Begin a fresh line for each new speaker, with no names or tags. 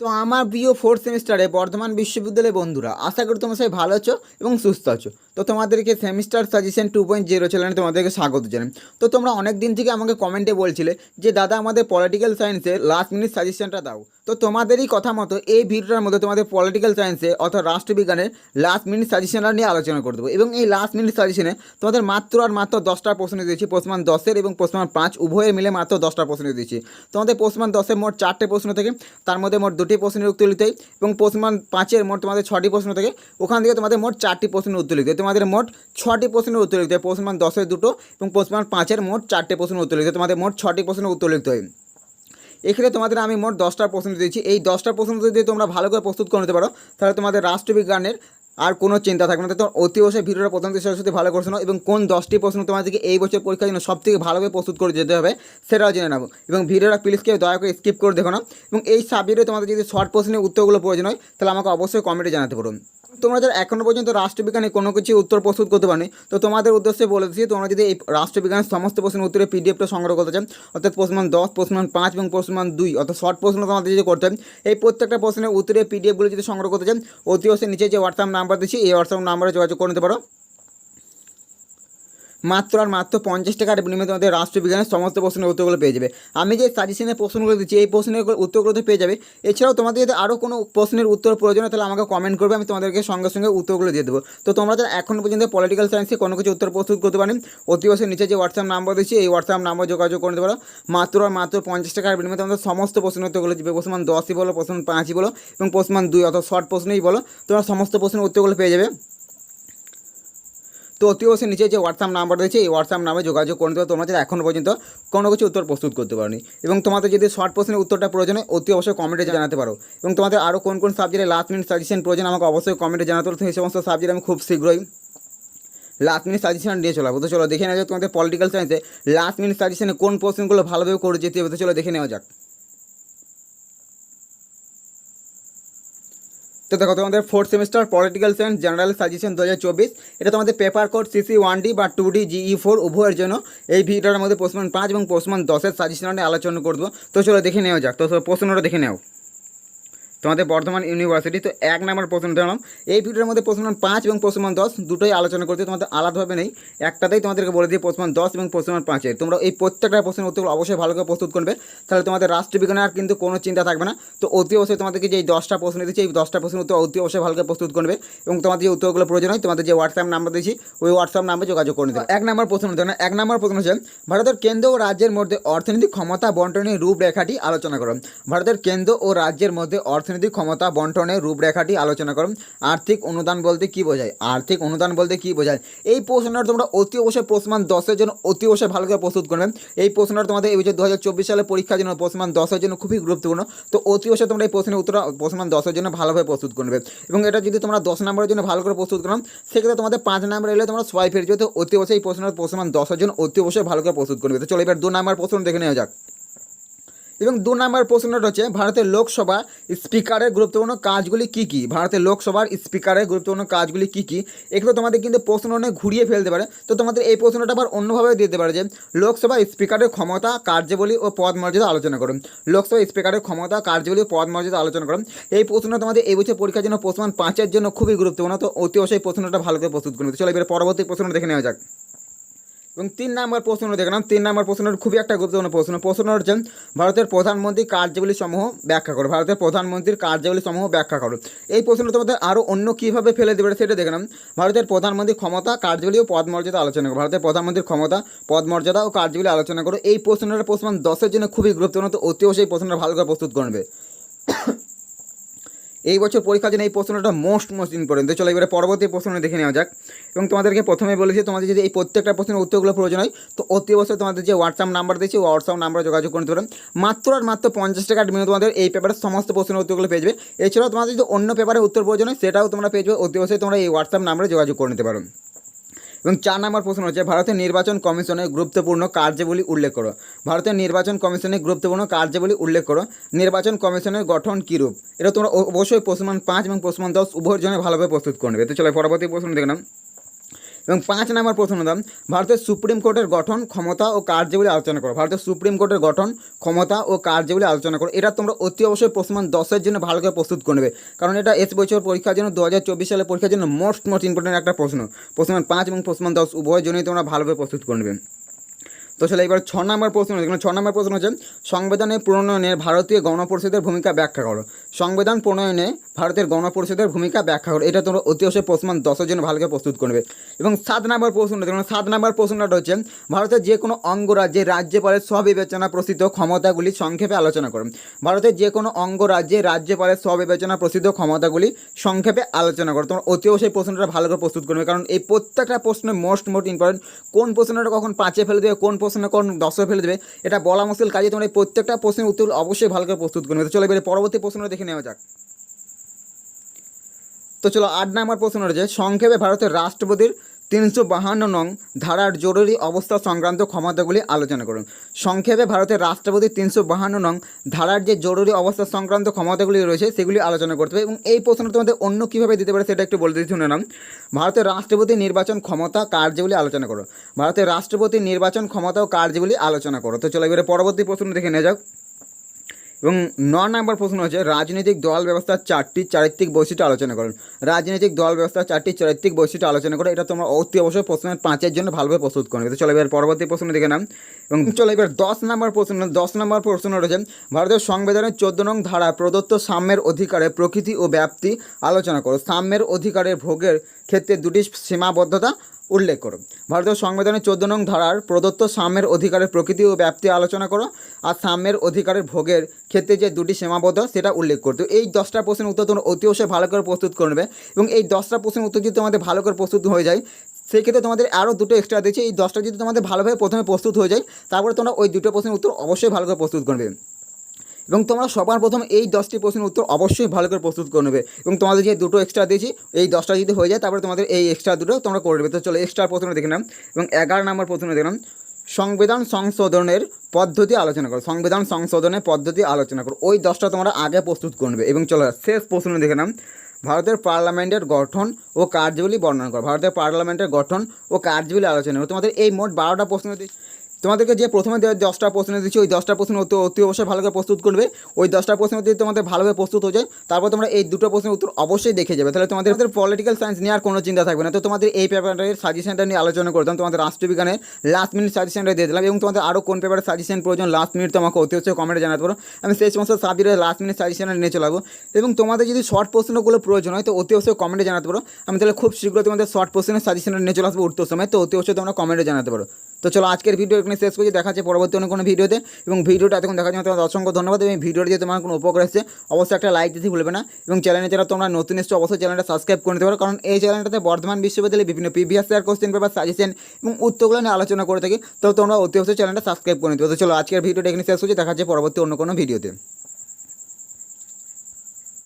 তো আমার প্রিয় ফোর্থ সেমিস্টারে বর্ধমান বিশ্ববিদ্যালয়ের বন্ধুরা, আশা করি তোমরা সবাই ভালো আছো এবং সুস্থ আছো। তো তোমাদেরকে semester suggestion two point zero চ্যানেলে তোমাদেরকে স্বাগত জানাই। তো তোমরা অনেক দিন থেকে আমাকে কমেন্টে বলছিলে যে, দাদা, আমাদের পলিটিক্যাল সায়েন্সে লাস্ট মিনিট সাজেশনটা দাও। তো তোমাদেরই কথা মতো এই ভিডিওটার মধ্যে তোমাদের পলিটিক্যাল সায়েন্সে অর্থাৎ রাষ্ট্রবিজ্ঞানের লাস্ট মিনিট সাজেশনটা নিয়ে আলোচনা করে দেবো। এবং এই লাস্ট মিনিট সাজেশনে তোমাদের মাত্র আর মাত্র দশটা প্রশ্ন দিয়েছি, প্রশ্নমান দশের এবং প্রশ্নমান পাঁচ উভয়ের মিলে মাত্র দশটা প্রশ্ন দিয়েছি। তোমাদের প্রশ্নমান দশের মোট চারটে প্রশ্ন থেকে, তার মধ্যে মোট দুটি প্রশ্নের উত্তর লিখতে হয় এবং প্রশ্নমান পাঁচের মোট তোমাদের ছটি প্রশ্ন থাকে, ওখান থেকে তোমাদের মোট চারটি প্রশ্নের উত্তর লিখতে হয়। তোমাদের মোট ছটি প্রশ্নের উত্তর লিখতে হয় প্রশ্নমান দশের দুটো এবং প্রশ্নমান পাঁচের মোট চারটে প্রশ্নের উত্তর লিখতে তোমাদের মোট ছটি প্রশ্নের উত্তর লিখতে হয়। এক্ষেত্রে তোমাদের আমি মোট দশটা প্রশ্ন দিয়েছি এই দশটা প্রশ্ন যদি তোমরা ভালো করে প্রস্তুত করে নিতে পারো, তাহলে তোমাদের রাষ্ট্রবিজ্ঞানের আর কোনো চিন্তা থাকবে না। তো অতি অবশ্যই ভিডিওটা প্রথম থেকে সরাসরি ভালো করে শোনো এবং কোন দশটি প্রশ্ন তোমাদেরকে এই বছর পরীক্ষার জন্য সব থেকে ভালোভাবে প্রস্তুত করে যেতে হবে সেটাও জেনে নেব এবং ভিডিওটা প্লিজ কেউ দয়া করে স্কিপ করে দেখো না। এবং এই সাবজেক্টে তোমাদের যদি শর্ট প্রশ্নের উত্তরগুলো প্রয়োজন হয়, তাহলে আমাকে অবশ্যই কমেন্টে জানাতে পারো তোমরা যারা এখনও পর্যন্ত রাষ্ট্রবিজ্ঞানে কোনো কিছু উত্তর প্রস্তুত করতে পারো তো তোমাদের উদ্দেশ্যে বলে দিচ্ছি, তোমরা যদি এই রাষ্ট্রবিজ্ঞানের সমস্ত প্রশ্নের উত্তরে পিডিএফটা সংগ্রহ করতে চান, অর্থাৎ প্রশ্নমান দশ, প্রশ্নমান পাঁচ এবং প্রশ্নমান দুই, অর্থাৎ শর্ট প্রশ্ন তোমাদের যদি করতে এই প্রত্যেকটা প্রশ্নের উত্তরে পিডিএফগুলো যদি সংগ্রহ করতে চান, অতি অবশ্যই নিচে যে হোয়াটসঅ্যাপ নাম্বার দিচ্ছি, এই হোয়াটসঅ্যাপ নাম্বারে যোগাযোগ করে নিতে পারো। মাত্র আর মাত্র পঞ্চাশ টাকার বিনিময়ে তোমাদের রাষ্ট্রবিজ্ঞানের সমস্ত প্রশ্নের উত্তরগুলো পেয়ে যাবে। আমি যে সাজেশনের প্রশ্নগুলো দিচ্ছি, এই প্রশ্নের উত্তরগুলো তো পেয়ে যাবে। এছাড়াও তোমাদের যদি আরও কোনো প্রশ্নের উত্তর প্রয়োজন তাহলে আমাকে কমেন্ট করবে, আমি তোমাদেরকে সঙ্গে সঙ্গে উত্তরগুলো দিয়ে দেবো। তো তোমরা যারা এখনও পর্যন্ত পলিটিক্যাল সায়েন্সে কোনো কিছু উত্তর প্রস্তুত করতে পারেন, অতি অবশ্যই নিচে যে হোয়াটসঅ্যাপ নাম্বার দিচ্ছি, এই হোয়াটসঅ্যাপ নাম্বার যোগাযোগ করে নিতে পারো। মাত্র আর মাত্র পঞ্চাশ টাকার বিনিময়ে তোমাদের সমস্ত প্রশ্নের উত্তরগুলো দিবে। প্রশ্নমান দশই বলো প্রশ্নমান পাঁচই বলো, এবং প্রশ্নমান দুই অর্থাৎ শর্ট প্রশ্নই বলো। তোমরা সমস্ত প্রশ্নের উত্তরগুলো পেয়ে যাবে। তো অতি অবশ্যই নিচে যে হোয়াটসঅ্যাপ নাম্বার রয়েছে, এই হোয়াটসঅ্যাপ নামে যোগাযোগ করে দেবে তোমরা এখনও পর্যন্ত কোনো কিছু উত্তর প্রস্তুত করতে পারোনি, এবং তোমাদের যদি শর্ট প্রশ্নের উত্তরটা প্রয়োজন হয়, অতি অবশ্যই কমেন্টে জানাতে পারো। এবং তোমাদের আরও কোন কোন সাবজেক্টে লাস্ট মিনিট সাজেশন প্রয়োজন, আমাকে অবশ্যই কমেন্টে জানাতে পারো। সেই সমস্ত সাবজেক্ট আমি খুব শীঘ্রই লাস্ট মিনিট সাজেশন নিয়ে চলাবো তো চলো দেখে নেওয়া যাক তোমাদের পলিটিক্যাল সায়েন্সে লাস্ট মিনিট সাজেশনে কোন প্রশ্নগুলো ভালোভাবে করে যেতে হবে। তো চলো দেখে নেওয়া যাক। তো দেখো, তোমাদের fourth semester political science general suggestion দু হাজার চব্বিশ। এটা তোমাদের paper code CC one D বা টু ডি জিই ফোর উভয়ের জন্য। এই ভিডিওটার মধ্যে প্রশ্ন পাঁচ এবং প্রশ্ন দশের সাজেশন আলোচনা করব। তো চলো দেখে নেওয়া যাক। তো প্রশ্নটা দেখে নাও। তোমাদের বর্ধমান ইউনিভার্সিটি, তো এক নম্বর প্রশ্ন দিলাম এই ভিডিওর মধ্যে প্রশ্নমান পাঁচ এবং প্রশ্নমান দশ দুটোই আলোচনা করতে তোমাদের আলাদাভাবে নেই। একটাতেই তোমাদেরকে বলে দিয়ে প্রশ্নমান দশ এবং প্রশ্নমান পাঁচের। তোমরা এই প্রত্যেকটা প্রশ্নের উত্তরগুলো অবশ্যই ভালো করে প্রস্তুত করবে, তাহলে তোমাদের রাষ্ট্রবিজ্ঞানে আর কিন্তু কোনো চিন্তা থাকবে না। তো অতি অবশ্যই তোমাদেরকে যে দশটা প্রশ্ন দিচ্ছি এই দশটা প্রশ্নের উত্তর অতি অবশ্যই ভালো করে প্রস্তুত করবে এবং তোমাদের যে উত্তরগুলো প্রয়োজন হয়, তোমাদের যে হোয়াটসঅ্যাপ নাম্বার দিয়েছি, ওই হোয়াটসঅ্যাপ নাম্বারে যোগাযোগ করে দেবে এক নম্বর প্রশ্ন দেখো এক নম্বর প্রশ্ন হচ্ছে ভারতের কেন্দ্র ও রাজ্যের মধ্যে অর্থনৈতিক ক্ষমতা বন্টনের রূপরেখাটি আলোচনা করো। ভারতের কেন্দ্র ও রাজ্যের মধ্যে অর্থনৈতিক ক্ষমতা বন্টনের রূপরেখাটি আলোচনা করো। আর্থিক অনুদান বলতে কি বোঝায়? আর্থিক অনুদান বলতে কি বোঝায়? এই প্রশ্নটা তোমরা অতি অবশ্যই প্রশ্নমান দশের জন্য অতি অবশ্যই ভালো করে প্রস্তুত করবে। এই প্রশ্নটা তোমাদের এই বছর দু হাজার চব্বিশ সালে পরীক্ষার জন্য প্রশ্নমান দশের জন্য খুবই গুরুত্বপূর্ণ। তো অতি অবশ্যই তোমরা এই প্রশ্নের উত্তর প্রশ্নমান দশের জন্য ভালোভাবে প্রস্তুত করবে। এবং এটা যদি তোমরা দশ নম্বরের জন্য ভালো করে প্রস্তুত করো, সেক্ষেত্রে তোমাদের পাঁচ নম্বর এলে তোমরা ছয় ফের যেতে অতি অবশ্যই এই প্রশ্নের প্রশ্নমান দশের জন্য অতি অবশ্যই ভালো করে প্রস্তুত করবে। তো চলো এবার দু নম্বর প্রশ্ন দেখে নেওয়া যাক। এবং দু নম্বর প্রশ্নটা হচ্ছে, ভারতের লোকসভা স্পিকারের গুরুত্বপূর্ণ কাজগুলি কি কি? ভারতের লোকসভার স্পিকারের গুরুত্বপূর্ণ কাজগুলি কি কি? এগুলো তোমাদের কিন্তু প্রশ্ন অনেক ঘুরিয়ে ফেলতে পারে। তো তোমাদের এই প্রশ্নটা আবার অন্যভাবে দিতে পারে যে, লোকসভা স্পিকারের ক্ষমতা, কার্যাবলী ও পদ মর্যাদা আলোচনা করুন। লোকসভা স্পিকারের ক্ষমতা, কার্যাবলী ও পদ মর্যাদা আলোচনা করুন। এই প্রশ্নটা তোমাদের এই বছর পরীক্ষার জন্য প্রশ্ন পাঁচের জন্য খুবই গুরুত্বপূর্ণ। তো অতি অবশ্যই প্রশ্নটা ভালো করে প্রস্তুত করবে চলো এবার পরবর্তী প্রশ্নটা দেখে নেওয়া যাক। এবং তিন নম্বর প্রশ্ন দেখলাম তিন নম্বর প্রশ্নের খুবই একটা গুরুত্বপূর্ণ প্রশ্ন। প্রশ্ন হচ্ছে, ভারতের প্রধানমন্ত্রী কার্যাবলী সমূহ ব্যাখ্যা করো। ভারতের প্রধানমন্ত্রীর কার্যাবলী সমূহ ব্যাখ্যা করো। এই প্রশ্নটা তোমাদের আরও অন্য কীভাবে ফেলে দেবে সেটা দেখলাম ভারতের প্রধানমন্ত্রীর ক্ষমতা, কার্যাবলী ও পদ মর্যাদা আলোচনা করো। ভারতের প্রধানমন্ত্রীর ক্ষমতা, পদ মর্যাদা ও কার্যাবলী আলোচনা করো। এই প্রশ্নটা প্রশ্ন দশের জন্য খুবই গুরুত্বপূর্ণ, তো অতি অবশ্যই প্রশ্নটা ভালো করে প্রস্তুত করবে। এই বছর পরীক্ষার জন্য এই প্রশ্নটা মোস্ট মোস্ট ইম্পর্টেন্ট চলো এবারে পরবর্তী প্রশ্ন দেখে নেওয়া যাক। এবং তোমাদেরকে প্রথমে বলেছি তোমাদের যদি এই প্রত্যেকটা প্রশ্নের উত্তরগুলো প্রয়োজন হয়, তো অতি অবশ্যই তোমাদের যে হোয়াটসঅ্যাপ নাম্বার দিয়েছি হোয়াটসঅ্যাপ নাম্বারে যোগাযোগ করতে পারেন মাত্র আর মাত্র পঞ্চাশ টাকা মিনিট তোমাদের এই পেপারের সমস্ত প্রশ্নের উত্তরগুলো পেয়ে যাবে। এছাড়াও তোমাদের যদি অন্য পেপারের উত্তর প্রয়োজন হয়, সেটাও তোমরা পেয়ে যাবে। অতি অবশ্যই তোমরা এই হোয়াটসঅ্যাপ নাম্বারে যোগাযোগ করে নিতে পারো। এবং চার নম্বর প্রশ্ন হচ্ছে ভারতের নির্বাচন কমিশনের গুরুত্বপূর্ণ কার্যাবলী উল্লেখ করো। ভারতের নির্বাচন কমিশনের গুরুত্বপূর্ণ কার্যাবলী উল্লেখ করো। নির্বাচন কমিশনের গঠন কীরূপ এটা তোমরা অবশ্যই প্রশ্নমান পাঁচ এবং প্রশ্নমান দশ উভয়ের জন্য ভালোভাবে প্রস্তুত করবে তো চলো পরবর্তী প্রশ্ন দেখলাম এবং পাঁচ নম্বর প্রশ্ন দাম ভারতের সুপ্রিম কোর্টের গঠন, ক্ষমতা ও কার্যাবলী আলোচনা করো। ভারতের সুপ্রিম কোর্টের গঠন, ক্ষমতা ও কার্যাবলী আলোচনা করো। এটা তোমরা অতি অবশ্যই প্রশ্নমান দশের জন্য ভালো করে প্রস্তুত করবে কারণ এটা এস বছর পরীক্ষার জন্য দু হাজার চব্বিশ সালের পরীক্ষার জন্য মোস্ট মোস্ট ইম্পর্টেন্ট একটা প্রশ্ন। প্রশ্নমান পাঁচ এবং প্রশ্নমান দশ, উভয়ের জন্যই তোমরা ভালোভাবে প্রস্তুত করবে তো চলে এবার ছ নম্বর প্রশ্ন ছ নম্বর প্রশ্ন হচ্ছে সংবিধানের প্রণয়নে ভারতীয় গণপরিষদের ভূমিকা ব্যাখ্যা করো। সংবিধান প্রণয়নে ভারতের গণপরিষদের ভূমিকা ব্যাখ্যা করো। এটা তোমরা অতি অবশ্যই প্রশ্ন দশের জন্য ভালো করে প্রস্তুত করবে। এবং সাত নম্বর প্রশ্নটা দেখুন সাত নম্বর প্রশ্নটা হচ্ছে, ভারতের যে কোনো অঙ্গরাজ্যে রাজ্যপালের স্ববিবেচনা প্রসিদ্ধ ক্ষমতাগুলি সংক্ষেপে আলোচনা করো। ভারতের যে কোনো অঙ্গরাজ্যে রাজ্যপালের স্ববিবেচনা প্রসিদ্ধ ক্ষমতাগুলি সংক্ষেপে আলোচনা করো। তোমরা অতি অবশ্যই প্রশ্নটা ভালো করে প্রস্তুত করবে। কারণ এই প্রত্যেকটা প্রশ্ন মোস্ট মোস্ট ইম্পর্টেন্ট কোন প্রশ্নটা কখন পাঁচে ফেলে দেবে, কোন প্রশ্ন কোন দশে ফেলে দেবে? এটা বলা মুশকিল, কাজে তোমরা প্রত্যেকটা প্রশ্নের উত্তর অবশ্যই ভালো করে প্রস্তুত করবে। তো চলো এবারে পরবর্তী প্রশ্নটা দেখে নেওয়া যাক। তো চলো আট নম্বর প্রশ্ন রয়েছে, সংক্ষেপে ভারতের রাষ্ট্রপতির তিনশো বাহান্ন নং ধারার জরুরি অবস্থা সংক্রান্ত ক্ষমতাগুলি আলোচনা করুন। সংক্ষেপে ভারতের রাষ্ট্রপতির তিনশো বাহান্ন নং ধারার যে জরুরি অবস্থা সংক্রান্ত ক্ষমতাগুলি রয়েছে, সেগুলি আলোচনা করতে হবে এবং এই প্রশ্ন তোমাদের অন্য কীভাবে দিতে পারে সেটা একটু বলতে শুনে নাম ভারতের রাষ্ট্রপতি নির্বাচন ক্ষমতা কার্যগুলি আলোচনা করো। ভারতের রাষ্ট্রপতি নির্বাচন ক্ষমতা ও কার্যগুলি আলোচনা করো। তো চলো এবারে পরবর্তী প্রশ্ন দেখে নেওয়া যাক। এবং ন নম্বর প্রশ্ন হচ্ছে, রাজনৈতিক দল ব্যবস্থার চারটি চারিত্রিক বৈশিষ্ট্য আলোচনা করুন। রাজনৈতিক দল ব্যবস্থার চারটি চারিত্রিক বৈশিষ্ট্য আলোচনা করে এটা তোমরা অতি অবশ্যই প্রশ্নের পাঁচের জন্য ভালোভাবে প্রস্তুত করবে। তো চলো এবার পরবর্তী প্রশ্ন দেখে নাম এবং চলো এবার দশ নম্বর প্রশ্ন, দশ নম্বর প্রশ্ন রয়েছে ভারতের সংবিধানের চোদ্দ নং ধারা, প্রদত্ত সাম্যের অধিকারে প্রকৃতি ও ব্যাপ্তি আলোচনা করো। সাম্যের অধিকারের ভোগের ক্ষেত্রে দুটি সীমাবদ্ধতা উল্লেখ করো। ভারতীয় সংবিধানের চোদ্দ নং ধারার প্রদত্ত সাম্যের অধিকারের প্রকৃতি ও ব্যাপ্তি আলোচনা করো আর সাম্যের অধিকারের ভোগের ক্ষেত্রে যে দুটি সীমাবদ্ধ সেটা উল্লেখ করতো এই দশটা প্রশ্নের উত্তর তোমরা অতি অবশ্যই ভালো করে প্রস্তুত করবে এবং এই দশটা প্রশ্নের উত্তর যদি তোমাদের ভালো করে প্রস্তুত হয়ে যায় সেই ক্ষেত্রে তোমাদের আরও দুটো এক্সট্রা দিচ্ছে। এই দশটা যদি তোমাদের ভালোভাবে প্রথমে প্রস্তুত হয়ে যায়, তারপরে তোমরা ওই দুটো প্রশ্নের উত্তর অবশ্যই ভালো করে প্রস্তুত করবে। এবং তোমরা সবার প্রথম এই দশটি প্রশ্নের উত্তর অবশ্যই ভালো করে প্রস্তুত করে নেবে। এবং তোমাদের যে দুটো এক্সট্রা দিয়েছি, এই দশটা যদি হয়ে যায়, তারপরে তোমাদের এই এক্সট্রা দুটো তোমরা করে নেবে। তো চলো এক্সট্রা প্রশ্ন দেখে নাম এবং এগারো নম্বর প্রশ্ন দেখলাম সংবিধান সংশোধনের পদ্ধতি আলোচনা করো। সংবিধান সংশোধনের পদ্ধতি আলোচনা করো। ওই দশটা তোমরা আগে প্রস্তুত করবে এবং চলো শেষ প্রশ্ন দেখে নাম ভারতের পার্লামেন্টের গঠন ও কার্যাবলী বর্ণনা করো। ভারতের পার্লামেন্টের গঠন ও কার্যাবলী আলোচনা করো। তোমাদের এই মোট বারোটা প্রশ্ন তোমাদেরকে যে প্রথমে দশটা প্রশ্ন দিচ্ছি, ওই দশটা প্রশ্ন অতি অতি অবশ্যই ভালো করে প্রস্তুত করবে। ওই দশটা প্রশ্ন যদি তোমাদের ভালোভাবে প্রস্তুত হয়ে যায়, তারপর তোমরা এই দুটো প্রশ্নের উত্তর অবশ্যই দেখে যাবে। তাহলে তোমাদের পলিটিক্যাল সায়েন্স নিয়ে আর কোনো চিন্তা থাকবে না। তো তোমাদের এই পেপারের সাজেশনটা নিয়ে আলোচনা করতাম, তোমাদের রাষ্ট্রবিজ্ঞানের লাস্ট মিনিট সাজেশনটা দিয়ে দিলাম এবং তোমাদের আরও কোন পেপারের সাজেশন প্রয়োজন লাস্ট মিনিট তোমাকে অতি অবশ্যই কমেন্টে জানাতে পারো। আমি সেই সমস্ত সাবজেক্টের লাস্ট মিনিট সাজেশন নিয়ে চলাবো এবং তোমাদের যদি শর্ট প্রশ্নগুলো প্রয়োজন হয়, তো অতি অবশ্যই কমেন্টে জানাতে পারো। আমি তাহলে খুব শীঘ্রই তোমাদের শর্ট প্রশ্নের সাজেশন নিয়ে চলে আসব উত্তর সময়। তো অতি অবশ্যই তোমরা কমেন্টে জানাতে পারো। তো চলো আজকের ভিডিও এখানে শেষ করছি। দেখা যাচ্ছে পরবর্তী অন্য কোনো ভিডিওতে এবং ভিডিওটা এতক্ষণ দেখার জন্য তোমাদের অসংখ্য ধন্যবাদ। এবং ভিডিওটা যদি তোমার কোনো উপকার এসেছে অবশ্যই একটা লাইক দিতে ভুলবে না। এবং চ্যানেলে যারা তোমরা নতুন এসছো, অবশ্যই চ্যানেলটা সাবস্ক্রাইব করে নিতে পারো। কারণ এই চ্যানেলটাতে বর্ধমান বিশ্ববিদ্যালয়ে বিভিন্ন previous year question paper suggestion এবং উত্তরগুলো নিয়ে আলোচনা করে থাকি। তো তোমরা অতি অবশ্যই চ্যানেলটা সাবস্ক্রাইব করে নিতে পারো। তো চলো আজকের ভিডিওটা এখানে শেষ হচ্ছে দেখা যাচ্ছে পরবর্তী অন্য কোনো ভিডিওতে